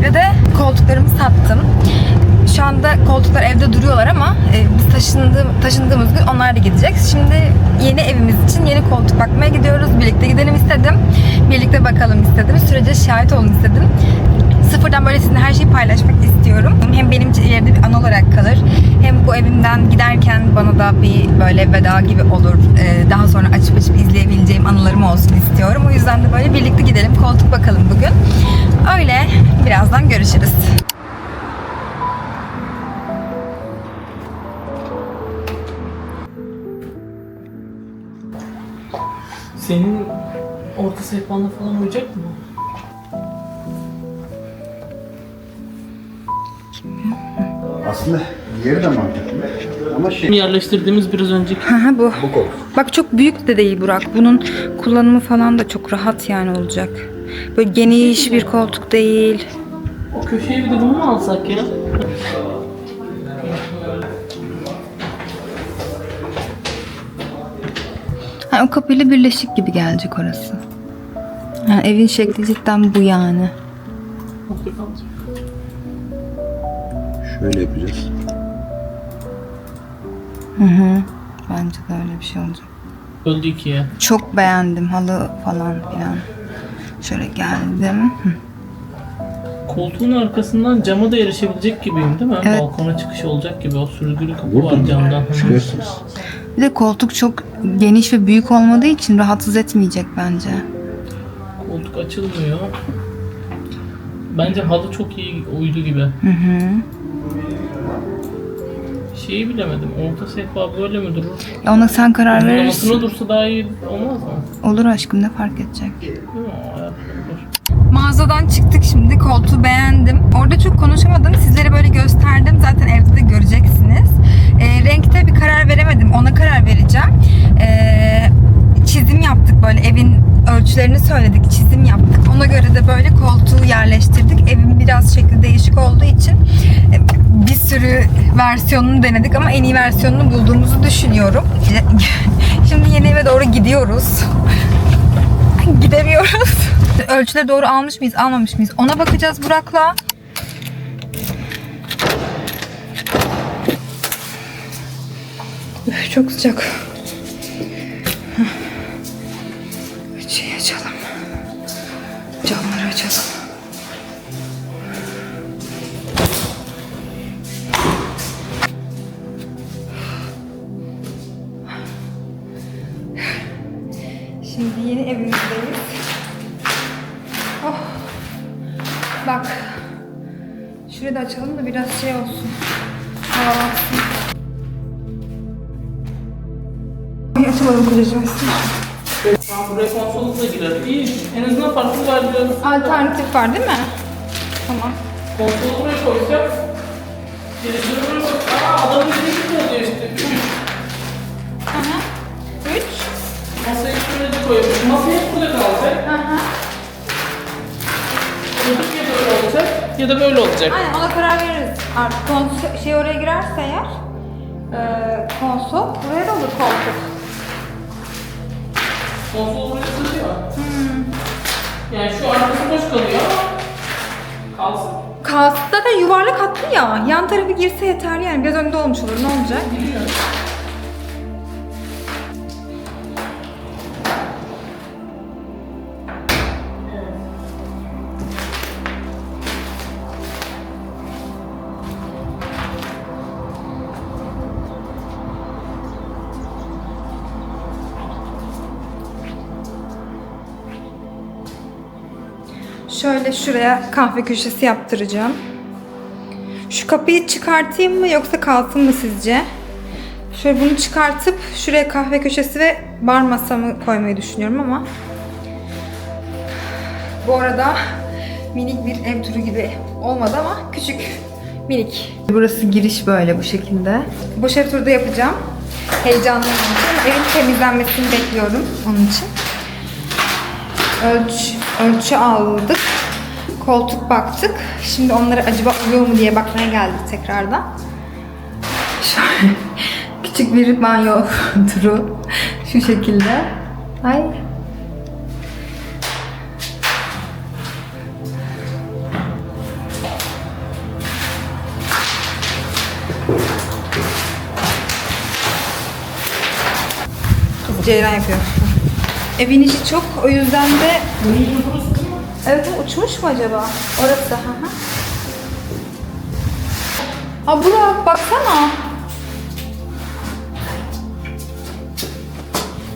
De koltuklarımı sattım. Şu anda koltuklar evde duruyorlar ama e, biz taşındığım, taşındığımız gün onlar da gidecek. Şimdi yeni evimiz için yeni koltuk bakmaya gidiyoruz. Birlikte gidelim istedim. Birlikte bakalım istedim. Sürece şahit olun istedim. Sıfırdan böyle sizinle her şeyi paylaşmak istiyorum. Hem benim için ileride bir an olarak kalır. Hem bu evimden giderken bana da bir böyle veda gibi olur. Ee, Daha sonra açıp açıp izleyebileceğim anılarım olsun istiyorum. O yüzden de böyle birlikte gidelim. Koltuk bakalım bugün. Öyle. Birazdan görüşürüz. Senin orta sehpana falan uyacak mı? Aslında yeri de mantıklı. Ama şey Yerleştirdiğimiz biraz önceki Aha bu. bu kol. Bak çok büyük de değil Burak. Bunun kullanımı falan da çok rahat yani olacak. Böyle geniş bir koltuk değil. o köşeye bir de bunu mu alsak ya? Ha, o kapıyla birleşik gibi gelecek orası. Ha, evin şekli cidden bu yani. Kalacak. Şöyle yapacağız. Bence de öyle bir şey olacak. Öldü ikiye. Çok beğendim halı falan filan. Şöyle geldim. Hı. Koltuğun arkasından cama da erişebilecek gibiyim değil mi? Evet. Balkona çıkış olacak gibi. O sürgülü kapı Vurdum. var camdan. Çıkıyorsunuz. Bir de koltuk çok geniş ve büyük olmadığı için rahatsız etmeyecek bence. Koltuk açılmıyor. Bence halı çok iyi uydu gibi. Hı hı. Şeyi bilemedim. Orta sehpa böyle mi durur? Ya ona sen karar verirsin. Uygulamasına dursa daha iyi olmaz mı? Olur aşkım ne fark edecek? Mağazadan çıktık şimdi. Koltuğu beğendim. Orada çok konuşamadım. Sizlere böyle gösterdim. Zaten evde de göreceksiniz. Ee, renkte bir karar veremedim. Ona karar vereceğim. Ee, çizim yaptık böyle. Evin ölçülerini söyledik. Çizim yaptık. Ona göre de böyle koltuğu yerleştirdik. Evin biraz sürü versiyonunu denedik ama en iyi versiyonunu bulduğumuzu düşünüyorum. Şimdi yeni eve doğru gidiyoruz. Gidemiyoruz. Ölçüleri doğru almış mıyız, almamış mıyız? Ona bakacağız Burak'la. Çok sıcak. Şimdi yeni evimizdeyiz. Oh. Bak. Şurayı da açalım da biraz şey olsun. Havalansın. Ay, Açamadım kocacığım. Tamam buraya konsolus da girer. İyi. En azından farklı verdiler. Alternatif var değil mi? Tamam. Konsolu buraya koyacak. Televizyonu buraya. Aa adamın dediği şöyle de koyabiliriz. Masa hep burada kalacak. Aha. Çocuk ya böyle olacak ya da böyle olacak. Aynen ona karar veririz. Artık konsol, şey oraya girerse eğer e, konsol buraya da olur koltuk. Konsol buraya sığıyor. Yani şu arkası boş kalıyor ama kalsın. Kalsın zaten yuvarlak hattı ya. Yan tarafı girse yeterli yani. Biraz önde olmuş olur. Ne olacak? Giriyor. Şöyle şuraya kahve köşesi yaptıracağım. Şu kapıyı çıkartayım mı yoksa kalsın mı sizce? Şöyle bunu çıkartıp şuraya kahve köşesi ve bar masamı koymayı düşünüyorum ama bu arada minik bir ev turu gibi olmadı ama küçük minik. Burası giriş böyle bu şekilde. Boş ev turu da yapacağım. Heyecanlıyım evin temizlenmesini bekliyorum onun için. ölç, ölçü aldık. Koltuk baktık. Şimdi onları acaba uyuyor mu diye bakmaya geldik tekrardan. Şöyle küçük bir banyo turu. Şu şekilde. Ay. Ceylan yapıyor. Evin içi çok o yüzden de Evet uçmuş mu acaba? Orası hı hı. Aa Burak baksana.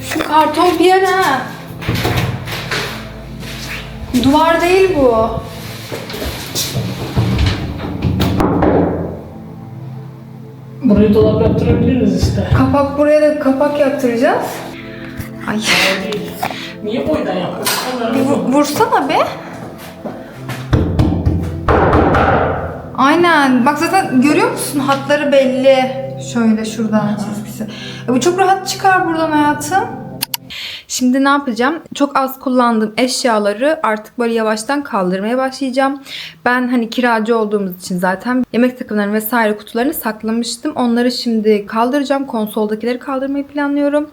Şu karton bir yer ha. Duvar değil bu. Burayı dolap yaptırabiliriz işte. Kapak buraya da kapak yaptıracağız. Ay. Niye boydan yapıyorsun? Bir vu- vursana be. Aynen. Bak zaten görüyor musun? Hatları belli. Şöyle şuradan çizgisi. E bu çok rahat çıkar buradan hayatım. Şimdi ne yapacağım? Çok az kullandığım eşyaları artık böyle yavaştan kaldırmaya başlayacağım. Ben hani kiracı olduğumuz için zaten yemek takımlarını vesaire kutularını saklamıştım. Onları şimdi kaldıracağım. Konsoldakileri kaldırmayı planlıyorum.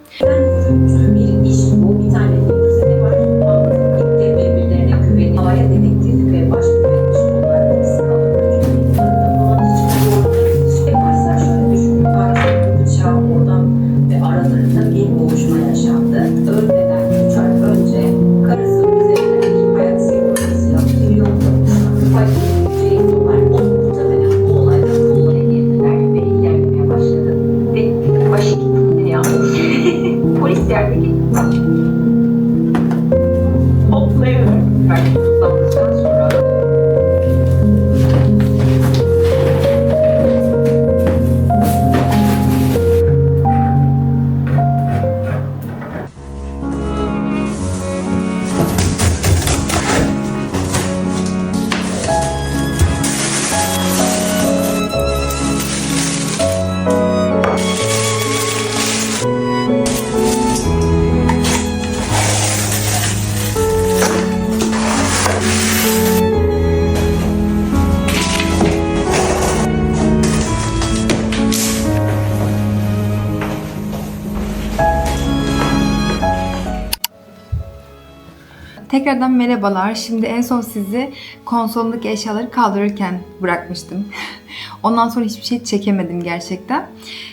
Tekrardan merhabalar. Şimdi en son sizi konsolundaki eşyaları kaldırırken bırakmıştım. Ondan sonra hiçbir şey çekemedim gerçekten.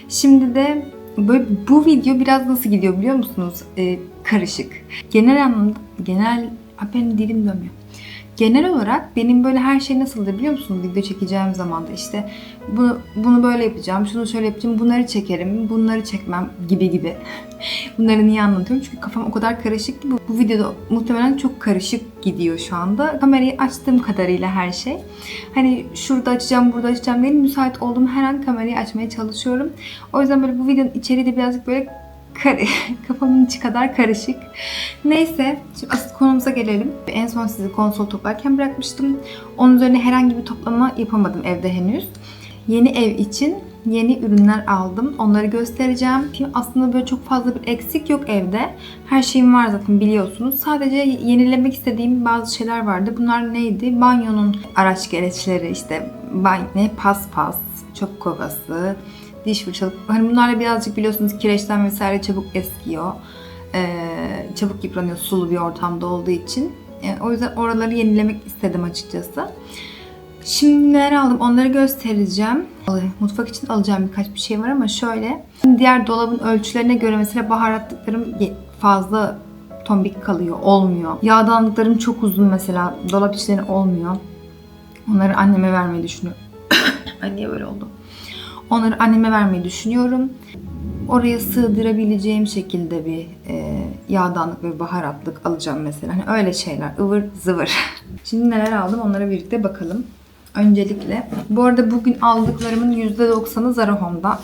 Şimdi de böyle bu video biraz nasıl gidiyor biliyor musunuz? Ee, karışık. Genel anlamda genel benim dilim dönmüyor. Genel olarak benim böyle her şey nasıldır biliyor musunuz? Video çekeceğim zaman da işte bunu, bunu böyle yapacağım, şunu şöyle yapacağım, bunları çekerim, bunları çekmem gibi gibi. Bunları niye anlatıyorum? Çünkü kafam o kadar karışık ki bu, bu videoda muhtemelen çok karışık gidiyor şu anda. Kamerayı açtığım kadarıyla her şey. Hani şurada açacağım, burada açacağım değil. Müsait olduğum her an kamerayı açmaya çalışıyorum. O yüzden böyle bu videonun içeriği de birazcık böyle kafamın içi kadar karışık. Neyse, şimdi asıl konumuza gelelim. En son sizi konsol toplarken bırakmıştım. Onun üzerine herhangi bir toplama yapamadım evde henüz. Yeni ev için yeni ürünler aldım. Onları göstereceğim. Şimdi aslında böyle çok fazla bir eksik yok evde. Her şeyim var zaten biliyorsunuz. Sadece yenilemek istediğim bazı şeyler vardı. Bunlar neydi? Banyonun araç gereçleri işte banyo, ne paspas, çöp kovası, diş fırçalık. Hani bunlarla birazcık biliyorsunuz kireçten vesaire çabuk eskiyor. Ee, çabuk yıpranıyor sulu bir ortamda olduğu için. Ee, o yüzden oraları yenilemek istedim açıkçası. Şimdi neler aldım onları göstereceğim. Mutfak için alacağım birkaç bir şey var ama şöyle. Diğer dolabın ölçülerine göre mesela baharatlıklarım fazla tombik kalıyor, olmuyor. Yağdanlıklarım çok uzun mesela. Dolap içleri olmuyor. Onları anneme vermeyi düşünüyorum. Ay niye böyle oldu? Onları anneme vermeyi düşünüyorum. Oraya sığdırabileceğim şekilde bir e, yağdanlık ve baharatlık alacağım mesela. Hani öyle şeyler. ıvır zıvır. Şimdi neler aldım onlara birlikte bakalım. Öncelikle. Bu arada bugün aldıklarımın %90'ı Zara Home'dan.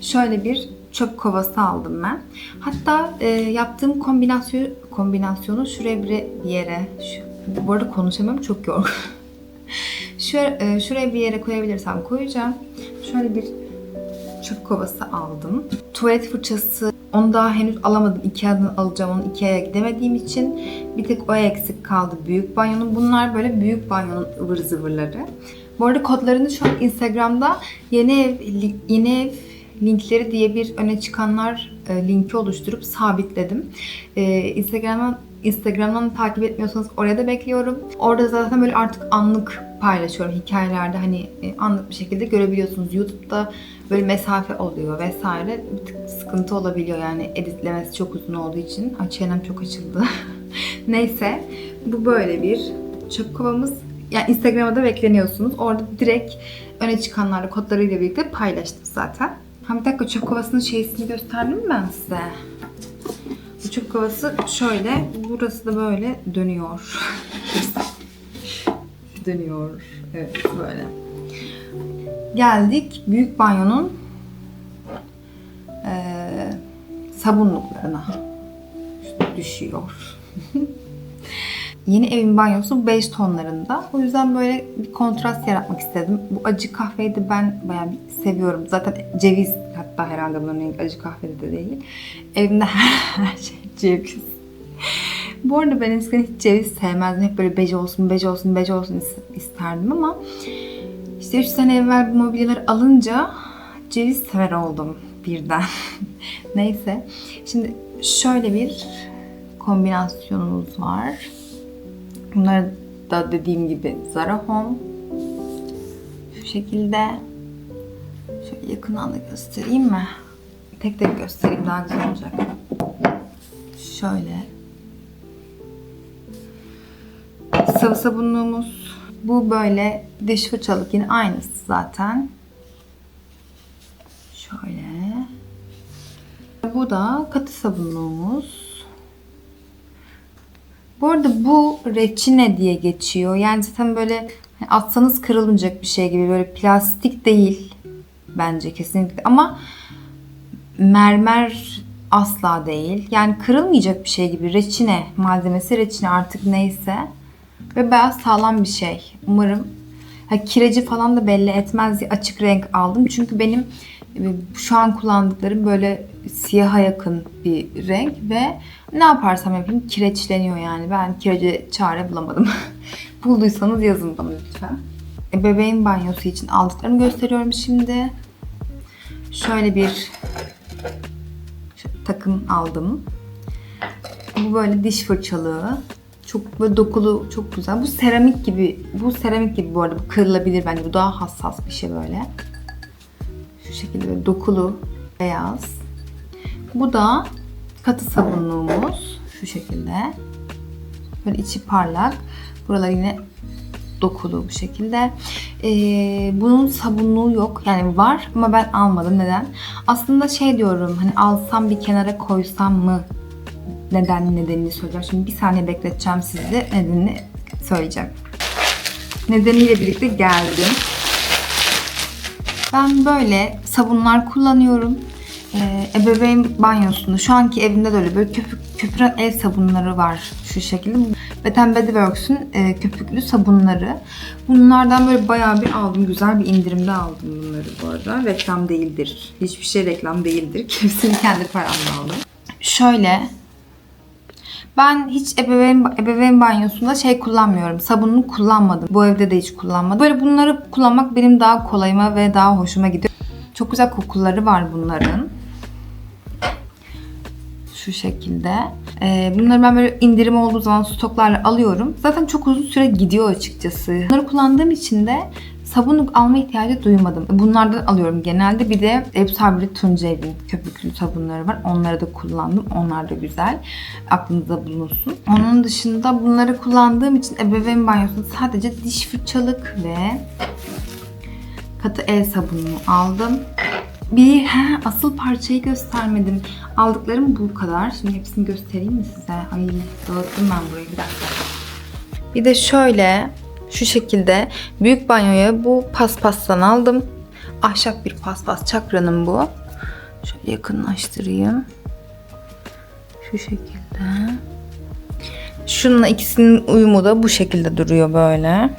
Şöyle bir çöp kovası aldım ben. Hatta e, yaptığım kombinasyon kombinasyonu şuraya bir yere şu, bu arada konuşamam çok yorgun. Şu, e, şuraya bir yere koyabilirsem koyacağım. Şöyle bir çöp kovası aldım. Tuvalet fırçası Onu daha henüz alamadım. Ikea'dan alacağım onu. Ikea'ya gidemediğim için bir tek o eksik kaldı büyük banyonun. Bunlar böyle büyük banyonun ıvır zıvırları. Bu arada kodlarını şu an Instagram'da yeni ev, yeni ev linkleri diye bir öne çıkanlar e, linki oluşturup sabitledim. E, Instagram'dan Instagram'dan takip etmiyorsanız oraya da bekliyorum. Orada zaten böyle artık anlık paylaşıyorum hikayelerde hani e, anlık bir şekilde görebiliyorsunuz. YouTube'da böyle mesafe oluyor vesaire. Bir tık sıkıntı olabiliyor yani editlemesi çok uzun olduğu için. Ay çok açıldı. Neyse bu böyle bir çöp kovamız. Yani Instagram'a da bekleniyorsunuz. Orada direkt öne çıkanlarla kodlarıyla birlikte paylaştım zaten. Ha bir dakika çöp kovasının şeysini gösterdim mi ben size? Bu çöp kovası şöyle, burası da böyle dönüyor. dönüyor. Evet böyle. Geldik büyük banyonun eee sabunluklarına. Düşüyor. Yeni evin banyosu 5 tonlarında. O yüzden böyle bir kontrast yaratmak istedim. Bu acı kahveyi de ben bayağı seviyorum. Zaten ceviz hatta herhalde rengi acı kahvede de değil. Evimde her şey ceviz. Bu arada ben eskiden hiç ceviz sevmezdim. Hep böyle bej olsun, bej olsun, bej olsun is- isterdim ama işte 3 sene evvel bu mobilyaları alınca ceviz sever oldum birden. Neyse. Şimdi şöyle bir kombinasyonumuz var. Bunlar da dediğim gibi Zara Home. Şu şekilde. Şöyle yakından da göstereyim mi? Tek tek göstereyim daha güzel olacak. Şöyle. Sıvı sabunluğumuz. Bu böyle diş fırçalık yine aynısı zaten. Şöyle. Bu da katı sabunluğumuz. Bu arada bu reçine diye geçiyor. Yani zaten böyle atsanız kırılmayacak bir şey gibi böyle plastik değil bence kesinlikle ama mermer asla değil. Yani kırılmayacak bir şey gibi reçine malzemesi reçine artık neyse ve bayağı sağlam bir şey. Umarım ha, kireci falan da belli etmez diye açık renk aldım. Çünkü benim e, şu an kullandıklarım böyle siyaha yakın bir renk ve ne yaparsam yapayım kireçleniyor yani. Ben kirece çare bulamadım. Bulduysanız yazın bana lütfen. E, Bebeğin banyosu için aldıklarımı gösteriyorum şimdi. Şöyle bir takım aldım. Bu böyle diş fırçalığı. Çok böyle dokulu, çok güzel. Bu seramik gibi, bu seramik gibi bu arada. Bu kırılabilir bence. Bu daha hassas bir şey böyle. Şu şekilde böyle dokulu, beyaz. Bu da katı sabunluğumuz. Şu şekilde. Böyle içi parlak. Buralar yine dokulu bu şekilde. Ee, bunun sabunluğu yok. Yani var ama ben almadım. Neden? Aslında şey diyorum hani alsam bir kenara koysam mı neden nedenini söyleyeceğim. Şimdi bir saniye bekleteceğim sizi. Nedenini söyleyeceğim. Nedeniyle birlikte geldim. Ben böyle sabunlar kullanıyorum. Ee, ebeveyn banyosunda şu anki evimde de öyle böyle köpük, köpüren el sabunları var şu şekilde. Wet n Body Works'ün e, köpüklü sabunları. Bunlardan böyle bayağı bir aldım. Güzel bir indirimde aldım bunları bu arada. Reklam değildir. Hiçbir şey reklam değildir. Hepsini kendi paramla aldım. Şöyle ben hiç ebeveyn, ebeveyn banyosunda şey kullanmıyorum. Sabununu kullanmadım. Bu evde de hiç kullanmadım. Böyle bunları kullanmak benim daha kolayıma ve daha hoşuma gidiyor. Çok güzel kokuları var bunların. Şu şekilde. Ee, bunları ben böyle indirim olduğu zaman stoklarla alıyorum. Zaten çok uzun süre gidiyor açıkçası. Bunları kullandığım için de sabunluk alma ihtiyacı duymadım. Bunlardan alıyorum genelde. Bir de Ev Sabri Tuncer'in köpüklü sabunları var. Onları da kullandım. Onlar da güzel. Aklınızda bulunsun. Onun dışında bunları kullandığım için ebeveyn banyosunda sadece diş fırçalık ve katı el sabununu aldım. Bir he, asıl parçayı göstermedim. Aldıklarım bu kadar. Şimdi hepsini göstereyim mi size? Ay dağıttım ben burayı bir dakika. Bir de şöyle şu şekilde büyük banyoya bu paspastan aldım. Ahşap bir paspas çakranın bu. Şöyle yakınlaştırayım. Şu şekilde. Şununla ikisinin uyumu da bu şekilde duruyor böyle.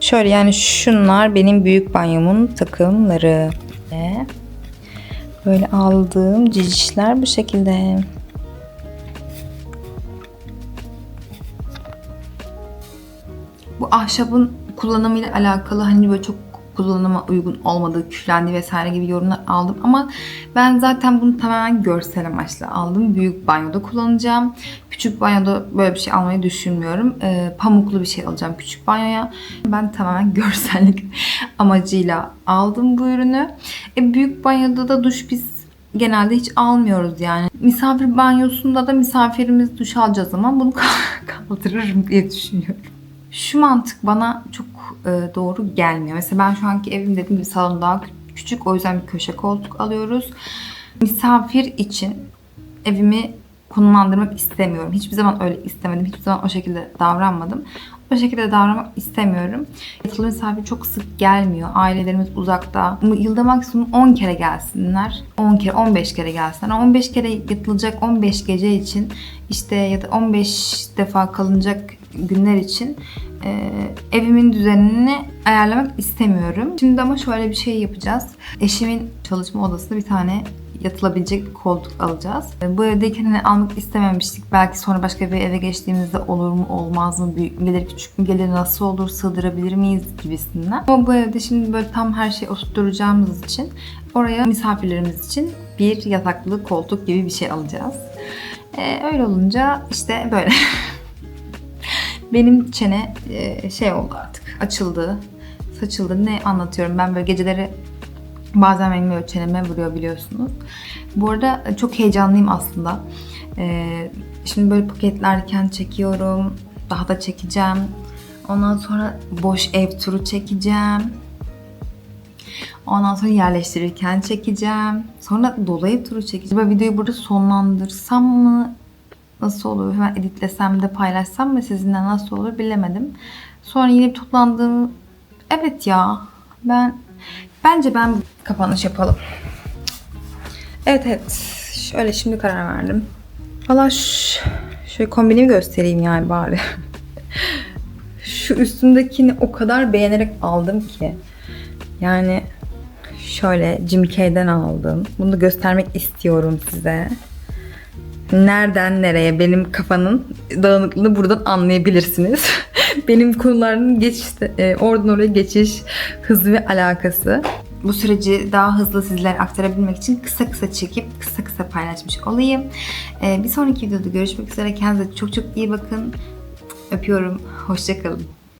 Şöyle yani şunlar benim büyük banyomun takımları. Böyle aldığım cicişler bu şekilde. Bu ahşabın kullanımıyla alakalı hani böyle çok kullanıma uygun olmadığı, küflendi vesaire gibi yorumlar aldım. Ama ben zaten bunu tamamen görsel amaçla aldım. Büyük banyoda kullanacağım. Küçük banyoda böyle bir şey almayı düşünmüyorum. Ee, pamuklu bir şey alacağım küçük banyoya. Ben tamamen görsellik amacıyla aldım bu ürünü. E, büyük banyoda da duş biz genelde hiç almıyoruz yani. Misafir banyosunda da misafirimiz duş alacağı zaman bunu kaldırırım diye düşünüyorum. Şu mantık bana çok e, doğru gelmiyor. Mesela ben şu anki evim dediğim gibi salon daha kü- küçük. O yüzden bir köşe koltuk alıyoruz. Misafir için evimi konumlandırmak istemiyorum. Hiçbir zaman öyle istemedim. Hiçbir zaman o şekilde davranmadım. O şekilde davranmak istemiyorum. Yatılı misafir çok sık gelmiyor. Ailelerimiz uzakta. Yılda maksimum 10 kere gelsinler. 10 kere, 15 kere gelsinler. 15 kere yatılacak 15 gece için işte ya da 15 defa kalınacak günler için e, evimin düzenini ayarlamak istemiyorum. Şimdi ama şöyle bir şey yapacağız. Eşimin çalışma odasında bir tane yatılabilecek koltuk alacağız. E, Bu evdeyken hani almak istememiştik. Belki sonra başka bir eve geçtiğimizde olur mu olmaz mı, büyük mü gelir küçük mü gelir nasıl olur sığdırabilir miyiz gibisinden. Ama bu evde şimdi böyle tam her şeyi oturtacağımız için oraya misafirlerimiz için bir yataklı koltuk gibi bir şey alacağız. E, öyle olunca işte böyle. Benim çene e, şey oldu artık açıldı, saçıldı. Ne anlatıyorum ben böyle geceleri bazen benim böyle çeneme vuruyor biliyorsunuz. Bu arada çok heyecanlıyım aslında. E, şimdi böyle paketlerken çekiyorum. Daha da çekeceğim. Ondan sonra boş ev turu çekeceğim. Ondan sonra yerleştirirken çekeceğim. Sonra dolu ev turu çekeceğim. Böyle videoyu burada sonlandırsam mı? Nasıl olur? Hemen editlesem de paylaşsam mı sizinle nasıl olur bilemedim. Sonra yine bir toplandığım... Evet ya. Ben... Bence ben kapanış yapalım. Evet evet. Şöyle şimdi karar verdim. Valla şöyle kombinimi göstereyim yani bari. Şu üstümdekini o kadar beğenerek aldım ki. Yani şöyle Jim K'den aldım. Bunu göstermek istiyorum size. Nereden nereye benim kafanın dağınıklığını buradan anlayabilirsiniz. benim konuların geçiş, e, oradan oraya geçiş hızı ve alakası. Bu süreci daha hızlı sizlere aktarabilmek için kısa kısa çekip kısa kısa paylaşmış olayım. E, bir sonraki videoda görüşmek üzere. Kendinize çok çok iyi bakın. Öpüyorum. Hoşçakalın.